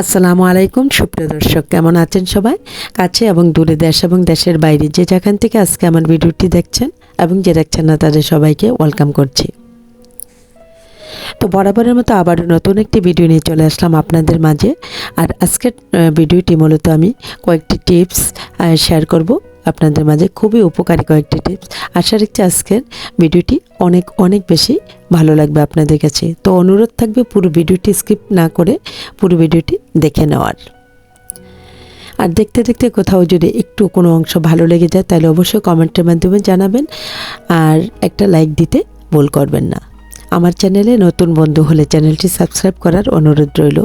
আসসালামু আলাইকুম, সুপ্রিয় দর্শক, কেমন আছেন সবাই? কাছে এবং দূরে দেশ এবং দেশের বাইরে যে যেখান থেকে আজকে আমার ভিডিওটি দেখছেন এবং যে দেখছেন না, তাদের সবাইকে ওয়েলকাম করছি। তো বরাবরের মতো আবারও নতুন একটি ভিডিও নিয়ে চলে আসলাম আপনাদের মাঝে। আর আজকের ভিডিওটি মূলত আমি কয়েকটি টিপস শেয়ার করব। আপনাদের মাঝে খুবই উপকারী কয়েকটি টিপস আশা রাখছি আজকের ভিডিওটি অনেক অনেক বেশি ভালো লাগবে আপনাদের কাছে। তো অনুরোধ থাকবে পুরো ভিডিওটি স্কিপ না করে পুরো ভিডিওটি দেখে নেওয়ার। আর দেখতে দেখতে কোথাও যদি একটু কোনো অংশ ভালো লেগে যায়, তাহলে অবশ্যই কমেন্টের মাধ্যমে জানাবেন। আর একটা লাইক দিতে ভুল করবেন না। আমার চ্যানেলে নতুন বন্ধু হলে চ্যানেলটি সাবস্ক্রাইব করার অনুরোধ রইল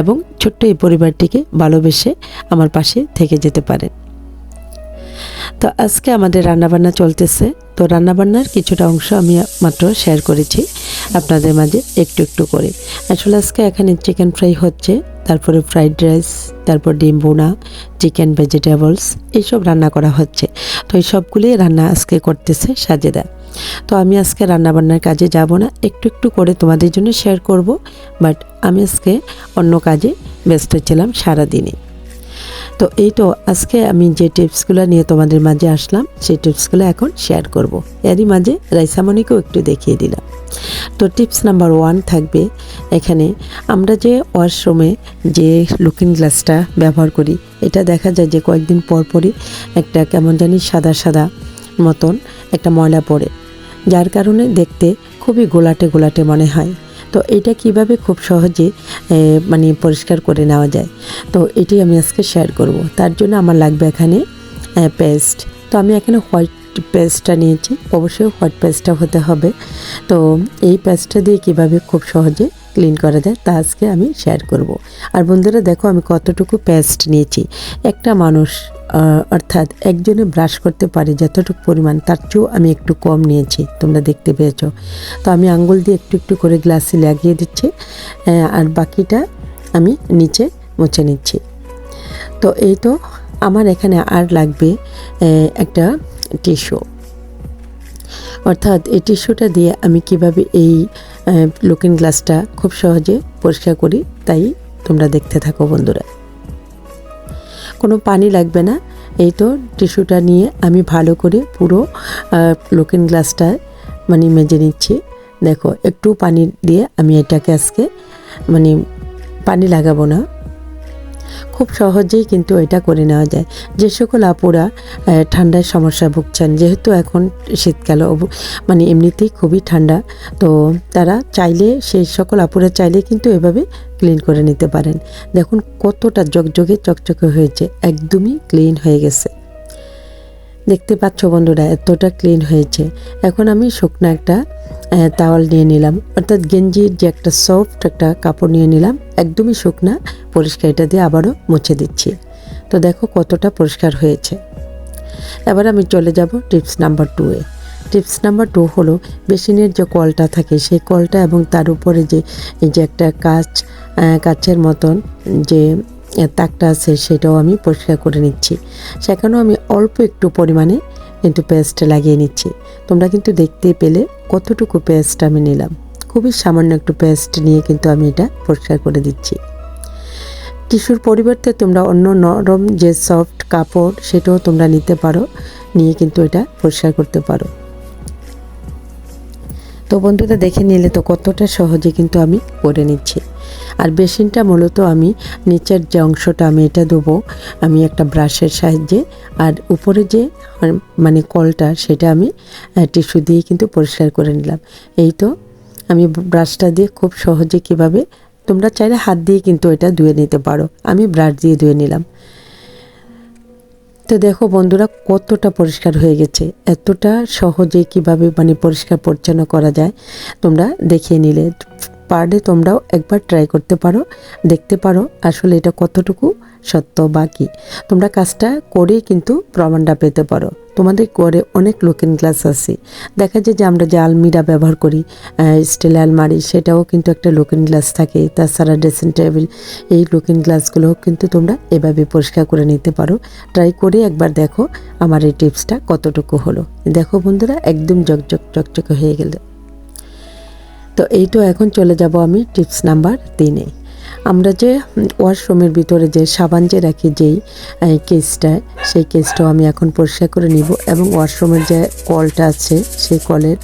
এবং ছোট্ট এই পরিবারটিকে ভালোবেসে আমার পাশে থেকে যেতে পারেন। তো আজকে আমাদের রান্নাবান্না চলতেছে। তো রান্নাবান্নার কিছুটা অংশ আমি মাত্র শেয়ার করেছি আপনাদের মাঝে একটু একটু করে। আসলে আজকে এখানে চিকেন ফ্রাই হচ্ছে, তারপরে ফ্রাইড রাইস তারপর ডিম বোনা চিকেন ভেজিটেবলস এইসব রান্না করা হচ্ছে। তো এই সবগুলি রান্না আজকে করতেছে সাজেদা। তো আমি আজকে রান্নাবান্নার কাজে যাব না, একটু একটু করে তোমাদের জন্য শেয়ার করব বাট আমি আজকে অন্য কাজে ব্যস্ত ছিলাম সারাদিনে তো এই তো আজকে আমি যে টিপসগুলো নিয়ে তোমাদের মাঝে আসলাম, সেই টিপসগুলো এখন শেয়ার করব। এরই মাঝে রাইসামণিকেও একটু দেখিয়ে দিলাম। তো টিপস নাম্বার ওয়ান থাকবে, এখানে আমরা যে ওয়াশরুমে যে লুকিং গ্লাসটা ব্যবহার করি, এটা দেখা যায় যে কয়েকদিন পর পরই একটা কেমন জানি সাদা সাদা মতন একটা ময়লা পড়ে। যার কারণে দেখতে খুবই গোলাটে গোলাটে মনে হয়। তো এটা কীভাবে খুব সহজে মানে পরিষ্কার করে নেওয়া যায়? তো এটি আমি আজকে শেয়ার করব। তার জন্য আমার লাগবে এখানে পেস্ট তো আমি এখানে হোয়াইট পেস্টটা নিয়েছি। অবশ্যই হোয়াইট পেস্টটা হতে হবে। তো এই পেস্টটা দিয়ে কীভাবে খুব সহজে ক্লিন করা যায়, তা আজকে আমি শেয়ার করব। আর বন্ধুরা দেখো আমি কতটুকু পেস্ট নিয়েছি। একটা মানুষ অর্থাৎ একজনে ব্রাশ করতে পারে যতটুকু পরিমাণ, তার চেয়েও আমি একটু কম নিয়েছি, তোমরা দেখতে পেয়েছ। তো আমি আঙ্গুল দিয়ে একটু একটু করে গ্লাসে লাগিয়ে দিচ্ছি আর বাকিটা আমি নিচে মুছে নিচ্ছি। তো এই তো আমার এখানে আর লাগবে একটা টিস্যু অর্থাৎ এই টিস্যুটা দিয়ে আমি কীভাবে এই লুকিং গ্লাসটা খুব সহজে পরিষ্কার করি, তাই তোমরা দেখতে থাকো বন্ধুরা। কোনো পানি লাগবে না। এই তো টিস্যুটা নিয়ে আমি ভালো করে পুরো লোকেন গ্লাসটা মানে মেজে নিচ্ছি। দেখো, একটু পানি দিয়ে আমি এটাকে আজকে মানে পানি লাগাবো না। খুব সহজেই কিন্তু এটা করে নেওয়া যায়। যে সকল আপুরা ঠান্ডায় সমস্যা ভুগছেন, যেহেতু এখন শীতকাল মানে এমনিতেই খুবই ঠান্ডা, তো তারা চাইলে সেই সকল আপুরা চাইলে কিন্তু এভাবে ক্লিন করে নিতে পারেন। দেখুন কতটা জগজগে চকচকে হয়েছে, একদমই ক্লিন হয়ে গেছে। দেখতে পাচ্ছ বন্ধুরা, এতটা ক্লিন হয়েছে। এখন আমি শুকনো একটা তাওয়াল নিয়ে নিলাম। অর্থাৎ গেঞ্জির যে একটা সফট একটা কাপড় নিয়ে নিলাম, একদমই শুকনা, পরিষ্কার এটা দিয়ে আবারও মুছে দিচ্ছি। তো দেখো কতটা পরিষ্কার হয়েছে। এবার আমি চলে যাব টিপস নাম্বার টুয়ে টিপস নাম্বার টু হলো বেসিনের যে কলটা থাকে, সেই কলটা এবং তার উপরে যে যে একটা কাচ কাচের মতন যে তাকটা আছে সেটাও আমি পরিষ্কার করে নিচ্ছি। সেখানেও আমি অল্প একটু পরিমাণে কিন্তু পেস্ট লাগিয়ে নিচ্ছি। তোমরা কিন্তু দেখতেই পেলে কতটুকু পেস্ট আমি নিলাম। খুবই সামান্য একটু পেস্ট নিয়ে কিন্তু আমি এটা পরিষ্কার করে দিচ্ছি। টিস্যুর পরিবর্তে তোমরা অন্য নরম যে সফট কাপড় সেটাও তোমরা নিতে পারো, নিয়ে কিন্তু এটা পরিষ্কার করতে পারো। তো বন্ধুরা দেখে নিলে তো কতটা সহজে কিন্তু আমি করে নিচ্ছি। আর বেসিনটা মূলত আমি নিচের যে অংশটা আমি এটা দেবো, আমি একটা ব্রাশের সাহায্যে। আর উপরে যে মানে কলটা, সেটা আমি টিস্যু দিয়ে কিন্তু পরিষ্কার করে নিলাম। এই তো আমি ব্রাশটা দিয়ে খুব সহজে কীভাবে, তোমরা চাইলে হাত দিয়ে কিন্তু এটা ধুয়ে নিতে পারো। আমি ব্রাশ দিয়ে ধুয়ে নিলাম। তো দেখো বন্ধুরা, কতটা পরিষ্কার হয়ে গেছে। এতটা সহজে কীভাবে মানে পরিষ্কার পরিচ্ছন্ন করা যায়, তোমরা দেখিয়ে নিলে। পারলে তোমরাও একবার ট্রাই করতে পারো, দেখতে পারো আসলে এটা কতটুকু সত্য বা কী। তোমরা কাজটা করেই কিন্তু প্রমাণটা পেতে পারো। তোমাদের ঘরে অনেক লুকিং গ্লাস আছে। দেখা যায় যে আমরা যে আলমিরা ব্যবহার করি স্টিল আলমারি, সেটাও কিন্তু একটা লুকিং গ্লাস থাকে। তাছাড়া ড্রেসিং টেবিল এই লুকিং গ্লাসগুলোও কিন্তু তোমরা এভাবে পরিষ্কার করে নিতে পারো। ট্রাই করে একবার দেখো আমার এই টিপসটা কতটুকু হলো। দেখো বন্ধুরা, একদম জকজক চকচকে হয়ে গেল। তো এই তো এখন চলে যাব আমি টিপস নাম্বার তিনে। আমরা যে ওয়াশরুমের ভিতরে যে সাবান যে রাখি যেই আহ, কেসটা সেই কেসটাও আমি এখন পরিষ্কার করে নিব এবং ওয়াশরুমের যে কলটা আছে সেই কলের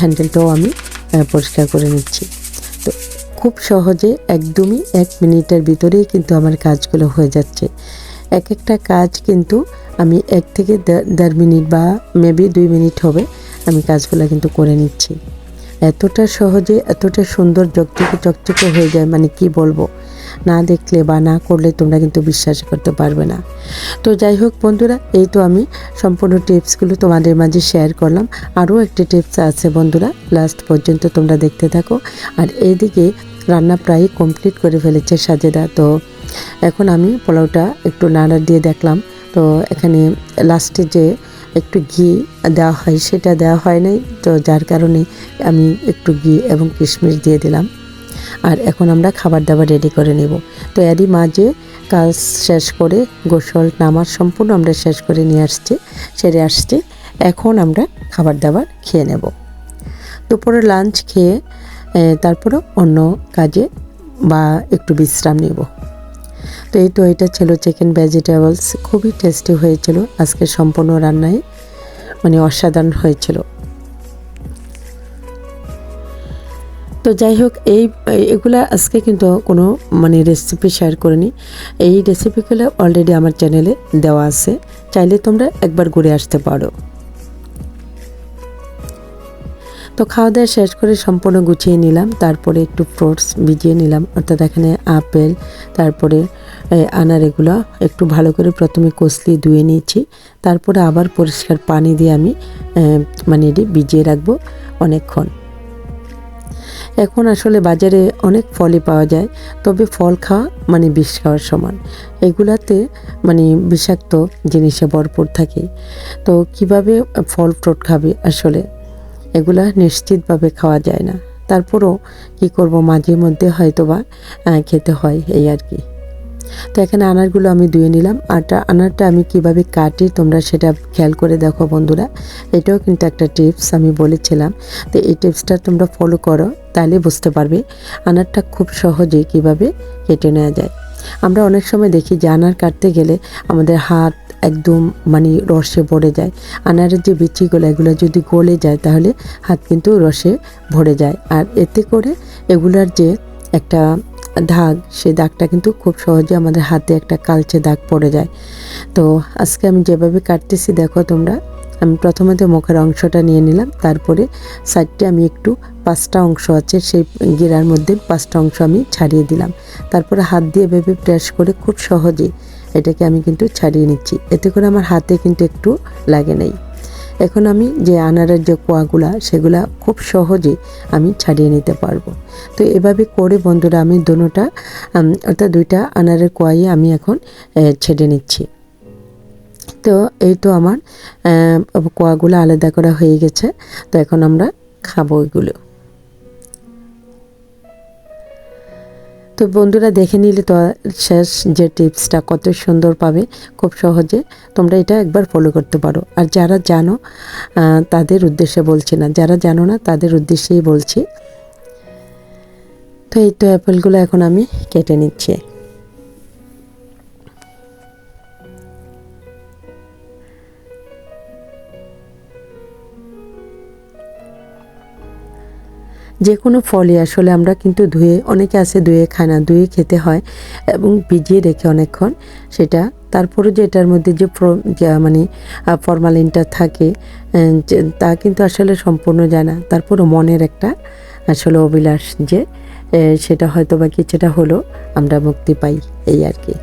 হ্যান্ডেলটাও আমি পরিষ্কার করে নিচ্ছি। তো খুব সহজে একদমই এক মিনিটের ভিতরেই কিন্তু আমার কাজগুলো হয়ে যাচ্ছে। এক একটা কাজ কিন্তু আমি এক থেকে দেড় মিনিট বা মেবি দুই মিনিট হবে আমি কাজগুলো কিন্তু করে নিচ্ছি। এতটা সহজে, এতটা সুন্দর চকচকে চকচকে হয়ে যায় মানে কি বলব? না দেখলে বা না করলে তোমরা কিন্তু বিশ্বাস করতে পারবে না। তো যাই হোক বন্ধুরা, এই তো আমি সম্পূর্ণ টিপসগুলো তোমাদের মাঝে শেয়ার করলাম। আরও একটি টিপস আছে বন্ধুরা, লাস্ট পর্যন্ত তোমরা দেখতে থাকো। আর এইদিকে রান্না প্রায় কমপ্লিট করে ফেলেছে সাজেদা। তো এখন আমি পোলাওটা একটু নাড়া দিয়ে দেখলাম। তো এখানে লাস্টে যে একটু ঘি দেওয়া হয়, সেটা দেওয়া হয় নাই। তো যার কারণে আমি একটু ঘি এবং কিশমিশ দিয়ে দিলাম। আর এখন আমরা খাবার দাবার রেডি করে নেব। তো এরই মাঝে কাজ শেষ করে গোসল, নামাজ সম্পূর্ণ আমরা শেষ করে নিয়ে আসছি, সেরে আসছি। এখন আমরা খাবার দাবার খেয়ে নেব। দুপুরে লাঞ্চ খেয়ে তারপরে অন্য কাজে বা একটু বিশ্রাম নেব। তো এই তো এটা ছিল চিকেন ভেজিটেবলস খুবই টেস্টি হয়েছিল আজকে সম্পূর্ণ রান্নায় মানে অসাধারণ হয়েছিল। তো যাই হোক, এই, এগুলা আজকে কিন্তু কোনো মানে রেসিপি শেয়ার করিনি। এই রেসিপিগুলো অলরেডি আমার চ্যানেলে দেওয়া আছে, চাইলে তোমরা একবার ঘুরে আসতে পারো। তো খাওয়া দাওয়া শেষ করে সম্পূর্ণ গুছিয়ে নিলাম, তারপরে একটু ফ্রুটস ভিজিয়ে নিলাম, অর্থাৎ এখানে আপেল, তারপরে আনার এগুলো একটু ভালো করে প্রথমে কষলি ধুয়ে নিয়েছি। তারপরে আবার পরিষ্কার পানি দিয়ে আমি মানে এটি ভিজিয়ে রাখব অনেকক্ষণ। এখন আসলে বাজারে অনেক ফলই পাওয়া যায়, তবে ফল খাওয়া মানে বিষ খাওয়ার সমান। এগুলাতে মানে বিষাক্ত জিনিসে ভরপুর থাকে। তো কীভাবে ফল ফ্রুট খাবে আসলে? এগুলা নিশ্চিতভাবে খাওয়া যায় না। তারপরও কি করব মাঝে মধ্যে হয়তো বা খেতে হয় এই আর কি। তো এখানে আনারগুলো আমি ধুয়ে নিলাম। আরটা আনারটা আমি কীভাবে কাটি তোমরা সেটা খেয়াল করে দেখো বন্ধুরা। এটাও কিন্তু একটা টিপস আমি বলেছিলাম। তো এই টিপসটা তোমরা ফলো করো, তাহলে বুঝতে পারবে আনারটা খুব সহজে কীভাবে কেটে নেওয়া যায়। আমরা অনেক সময় দেখি যে আনার কাটতে গেলে আমাদের হাত একদম মানে রসে ভরে যায়। আনারের যে বিচিগুলো, এগুলো যদি গলে যায় তাহলে হাত কিন্তু রসে ভরে যায়। আর এতে করে এগুলার যে একটা দাগ, সেই দাগটা কিন্তু খুব সহজে আমাদের হাতে একটা কালচে দাগ পড়ে যায়। তো আজকে আমি যেভাবে কাটতেছি, দেখো তোমরা, আমি প্রথমে মুখের অংশটা নিয়ে নিলাম, তারপরে সাইডটা আমি একটু পাঁচটা অংশ আছে, সেই গিরার মধ্যে পাঁচটা অংশ আমি ছাড়িয়ে দিলাম। তারপরে হাত দিয়ে ভেবে প্রেস করে খুব সহজে এটাকে আমি কিন্তু ছাড়িয়ে নিচ্ছি। এতে করে আমার হাতে কিন্তু একটু লাগে নাই। এখন আমি যে আনারের যে কোয়াগুলা, সেগুলা খুব সহজে আমি ছাড়িয়ে নিতে পারব। তো এভাবে করে বন্ধুরা আমি দুটা অর্থাৎ দুইটা আনারের কোয়াই আমি এখন ছেড়ে নিচ্ছি। তো এই তো আমার কোয়াগুলো আলাদা করা হয়ে গেছে। তো এখন আমরা খাব এগুলো। তো বন্ধুরা দেখে নিলে তো শেষ যে টিপসটা কত সুন্দর পাবে, খুব সহজে তোমরা এটা একবার ফলো করতে পারো। আর যারা জানো তাদের উদ্দেশ্যে বলছি না, যারা জানো না, তাদের উদ্দেশ্যেই বলছি। তো এই তো অ্যাপেলগুলো এখন আমি কেটে নিচ্ছি। যে কোনো ফলই আসলে আমরা কিন্তু ধুয়ে, অনেকে আছে ধুয়ে খায় না, ধুয়ে খেতে হয় এবং ভিজিয়ে রেখে অনেকক্ষণ। সেটা তারপরে যে এটার মধ্যে যে মানে ফরমালিনটা থাকে তা কিন্তু আসলে সম্পূর্ণ যায় না। তারপরও মনের একটা আসলে অভিলাষ যে সেটা হয়তো বা কিছুটা হলো আমরা মুক্তি পাই, এই আর কি।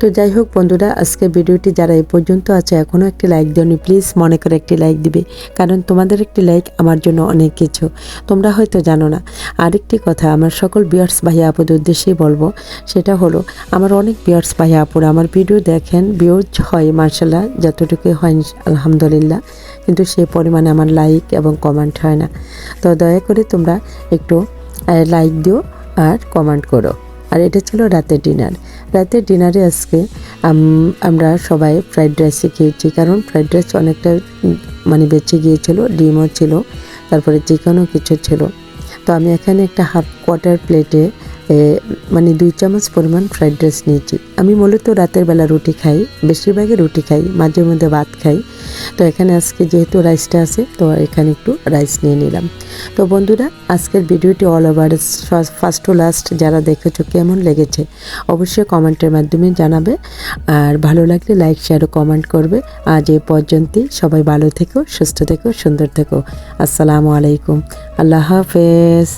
তো যাই হোক বন্ধুরা আজকে ভিডিওটি যারা এই পর্যন্ত আছে এখনও একটি লাইক দিওনি, প্লিজ মনে করে একটি লাইক দিবে। কারণ তোমাদের একটি লাইক আমার জন্য অনেক কিছু। তোমরা হয়তো জানো না। আরেকটি কথা, আমার সকল বিয়ার্স ভাইয়া আপুদের উদ্দেশ্যেই বলব, সেটা হলো, আমার অনেক বিয়ার্স ভাইয়া আপুরা আমার ভিডিও দেখেন ভিউজ হয় মার্শাল্লাহ, যতটুকু হয় আলহামদুলিল্লাহ। কিন্তু সেই পরিমাণে আমার লাইক এবং কমেন্ট হয় না। তো দয়া করে তোমরা একটু লাইক দিও আর কমেন্ট করো। আর এটা ছিল রাতের ডিনার রাতের ডিনারে আজকে আমরা সবাই ফ্রাইড রাইসে খেয়েছি, কারণ ফ্রাইড রাইস অনেকটা মানে বেঁচে গিয়েছিল, ডিমও ছিল, তারপরে চিকেনও কিছু ছিল। তো আমি এখানে একটা হাফ কোয়ার্টার প্লেটে মানে দুই চামচ পরিমাণ ফ্রাইড রাইস নিয়েছি। আমি মূলত রাতের বেলা রুটি খাই, বেশিরভাগই রুটি খাই, মাঝে মধ্যে ভাত খাই। তো এখানে আজকে যেহেতু রাইসটা আছে, তো এখানে একটু রাইস নিয়ে নিলাম। তো বন্ধুরা, আজকের ভিডিওটি all over first to last যারা দেখেছ কেমন লেগেছে, অবশ্যই কমেন্টের মাধ্যমে জানাবে। আর ভালো লাগলে লাইক শেয়ার ও কমেন্ট করবে। আজ এ পর্যন্তই, সবাই ভালো থেকো, সুস্থ থেকো, সুন্দর থেকো। আসসালামু আলাইকুম। আল্লাহ হাফেজ।